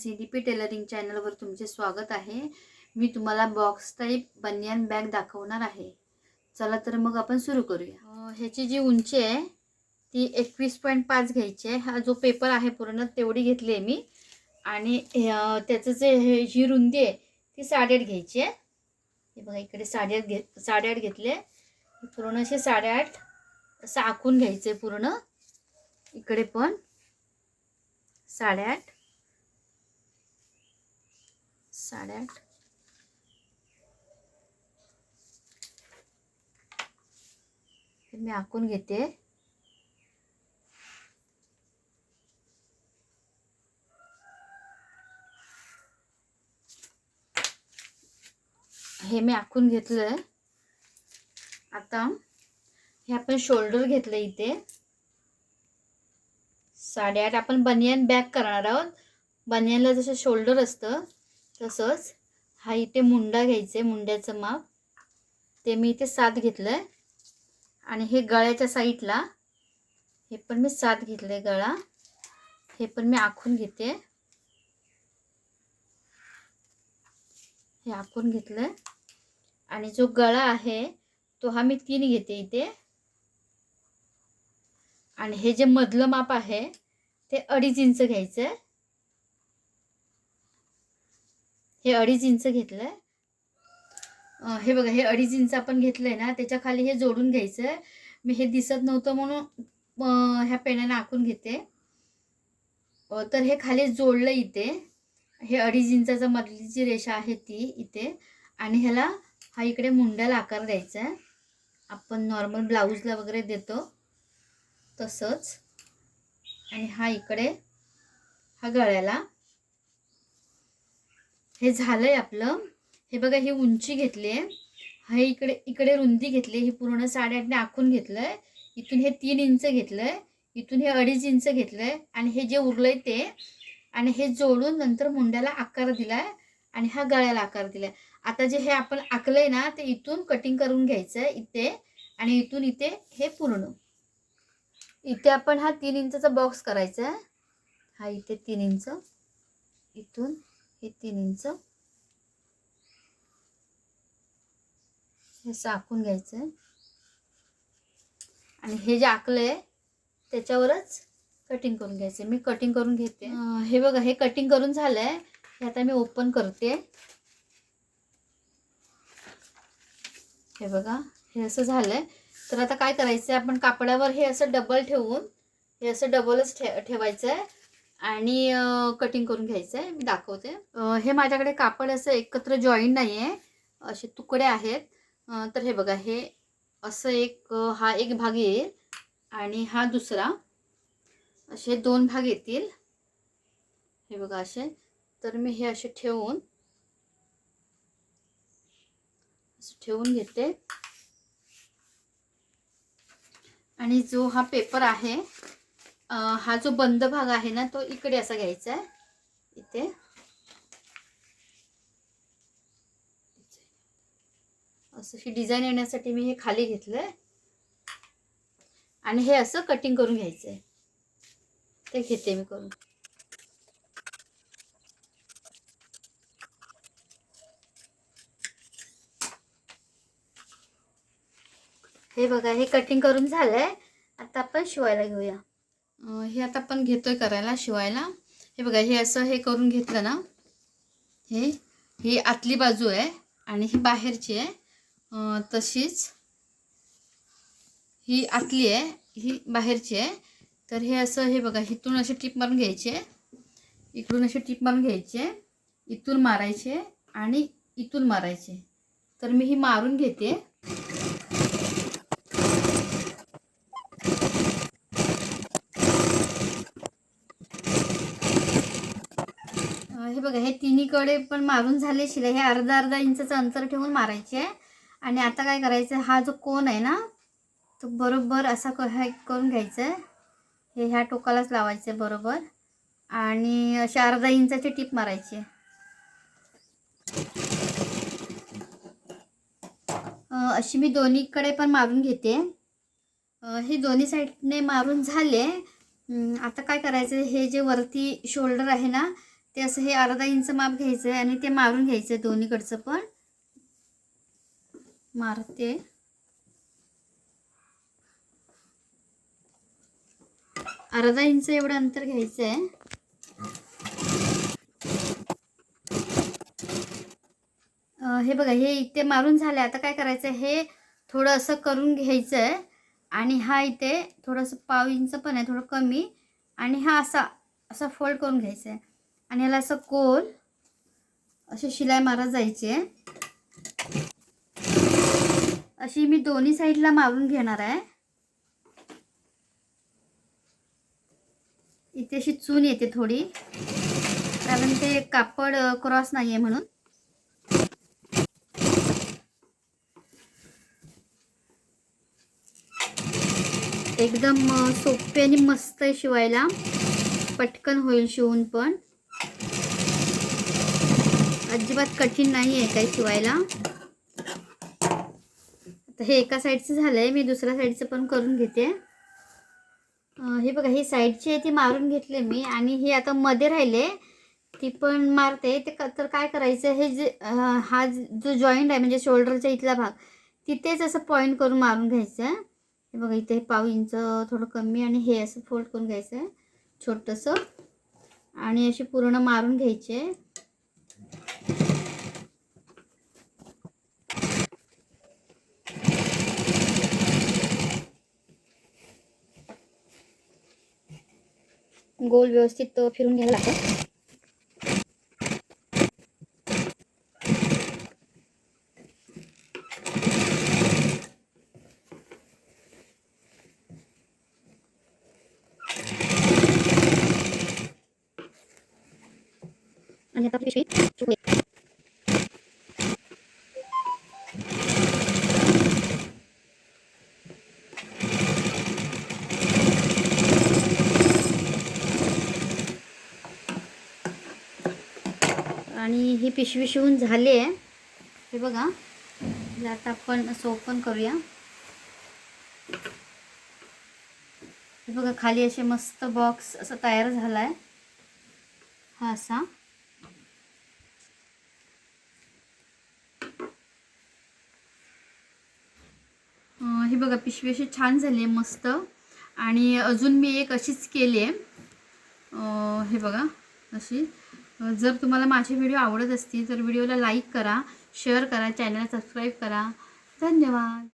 C D P tailoring चॅनलवर तुमचे स्वागत आहे. मी तुम्हाला बॉक्स टाईप बनियान बॅग दाखवणार आहे. चला तर मग आपण सुरू करूया. ह्याची जी उंची आहे ती एकवीस पॉईंट पाच घ्यायची आहे. हा जो पेपर आहे पूर्ण तेवढी घेतली आहे मी. आणि त्याचं जे हे- ही रुंदी आहे ती साडेआठ घ्यायची आहे. हे बघा इकडे साडेआठ घे साडेआठ घेतले पूर्ण असे साडेआठ असं आखून घ्यायचं आहे पूर्ण. इकडे पण साडेआठ. साडेआठ. हे मी आखून घेते. हे मी आखून घेतलंय. आता हे आपण शोल्डर घेतलं इथे. साडेआठ आपण बनियन बॅक करणार आहोत. बनियनला जसं शोल्डर असतं तसंच हा इथे मुंडा घ्यायचा आहे मुंड्याचं माप. ते मी इथे सात घेतलं आहे आणि हे गळ्याच्या साईडला हे पण मी सात घेतलं आहे गळा. हे पण मी आखून घेते. हे आखून घेतलं आहे आणि जो गळा आहे तो हा मी तीन घेते इथे. आणि हे जे मधलं माप आहे ते अडीच इंच घ्यायचं आहे हे अडीच इंच घेतलं आहे हे बघा हे अडीच इंच आपण घेतलं आहे ना त्याच्याखाली हे जोडून घ्यायचं आहे मी हे दिसत नव्हतं म्हणून ह्या पेण्याने आखून घेते. तर हे खाली जोडलं इथे. हे अडीच इंचाचा मधली जी रेषा आहे ती इथे. आणि ह्याला हा इकडे मुंड्याला आकार द्यायचा आहे. आपण नॉर्मल ब्लाऊजला वगैरे देतो. तसंच. आणि हा इकडे हा गळ्याला. हे झालंय आपलं. हे बघा ही उंची घेतली आहे हे इकडे इकडे रुंदी घेतली ही पूर्ण साडेआठने आखून आहे इथून हे तीन इंच घेतलं आहे इथून हे अडीच इंच घेतलं आहे आणि हे जे उरलंय ते. आणि हे जोडून नंतर मुंड्याला आकार दिलाय. आणि हा गळ्याला आकार दिलाय. आता जे हे आपण आखलंय ना ते इथून कटिंग करून घ्यायचं आहे इथे आणि इथून इथे हे पूर्ण. इथे आपण हा तीन इंचचा बॉक्स करायचा आहे हा इथे तीन इंच. इथून हे तीन इंच. हे आखून घ्यायचं आहे आणि हे जे आखलं आहे त्याच्यावरच कटिंग करून घ्यायचं मी कटिंग करून घेते. हे बघा हे कटिंग करून झालं आहे हे आता मी ओपन करते. हे बघा हे असं झालं आहे तर आता काय करायचं आहे आपण कापडावर हे असं डबल ठेवून हे असं डबलच ठे ठेवायचं आहे आणि कटिंग करून घ्यायचं आहे मी दाखवते. हे माझ्याकडे कापड असं एकत्र जॉईंट नाही आहे असे तुकडे आहेत. तर हे बघा हे असं एक हा एक भाग येईल आणि हा दुसरा. असे दोन भाग येतील. हे बघा असे. तर मी हे असे ठेवून ठेवून घेते. आणि जो हा पेपर आहे हा जो बंद भाग आहे ना तो इकडे असा घ्यायचा आहे. इथे. असं ही डिझाईन येण्यासाठी मी हे खाली घेतलंय. आणि हे असं कटिंग करून घ्यायचं आहे ते घेते मी करून. हे बघा हे कटिंग करून झालंय. आता आपण शिवायला घेऊया. हे आता आपण घेतोय करायला शिवायला. हे बघा हे असं हे करून घेतलं ना हे ही आतली बाजू आहे आणि ही बाहेरची आहे. तशीच ही आतली आहे ही बाहेरची आहे. तर हे असं हे बघा इथून अशी टीप मारून घ्यायची आहे. इकडून अशी टीप मारून घ्यायची आहे. इथून मारायचे आणि इथून मारायचे तर मी ही मारून घेते. हे बघा हे तिन्हीकडे पण मारून झाले शिलाई हे अर्धा अर्धा इंचाचं अंतर ठेवून मारायचे आहे. आणि आता काय करायचं हा जो कोण आहे ना तो बरोबर असा करून घ्यायचा आहे. हे ह्या टोकालाच लावायचं आहे बरोबर. आणि अशी अर्धा इंचाची टीप मारायची अशी मी दोन्हीकडे पण मारून घेते. हे दोन्ही साईडने मारून झाले. आता काय करायचं हे जे वरती शोल्डर आहे ना ते असं हे अर्धा इंच माप घ्यायचं आहे आणि ते मारून घ्यायचं आहे दोन्हीकडचं पण. मारते. अर्धा इंच एवढं अंतर घ्यायचं आहे हे बघा हे इथे मारून झालं आता काय करायचं हे थोडं असं करून घ्यायचं आहे आणि हा इथे थोडंसं पाव इंच पण आहे थोडं कमी. आणि हा असा असा फोल्ड करून घ्यायचा आहे आणि याला असं कोल अशी शिलाई मारत जायची. आहे अशी मी दोन्ही साईडला मारून घेणार आहे. इथे अशी चून येते थोडी. कारण ते कापड क्रॉस नाही आहे म्हणून. एकदम सोपे आणि मस्त आहे शिवायला पटकन होईल शिवून पण. अजिबात कठीण नाही आहे काही शिवायला. आता हे एका साईडचं झालं आहे मी दुसऱ्या साईडचं पण करून घेते. हे बघा ही साईडची आहे ती मारून घेतले मी. आणि हे आता मध्ये राहिले ती पण मारते. ते क- तर काय करायचं हे जे हा जो जॉईंट आहे म्हणजे शोल्डरचा इथला भाग तिथेच असं पॉईंट करून मारून घ्यायचं. आहे हे बघा इथे पाव इंच थोडं कमी आणि हे असं फोल्ड करून घ्यायचं आहे छोटंसं. आणि अशी पूर्ण मारून घ्यायचे. गोल व्यवस्थित फिरून घ्यायला लागतं आणि आता पिशवी आणि ही पिशवी शिवून झाली. आहे हे बघा. आता आपण असं ओपन करूया. हे बघा खाली असे मस्त बॉक्स असं तयार झाला आहे हा असा. हे ही बघा पिशवी अशी छान झाली आहे मस्त. आणि अजून मी एक अशीच केली आहे हे बघा अशी. जर तुम्हाला माझे व्हिडिओ आवडत असतील तर व्हिडिओला लाईक करा शेअर करा चॅनलला सबस्क्राईब करा. धन्यवाद.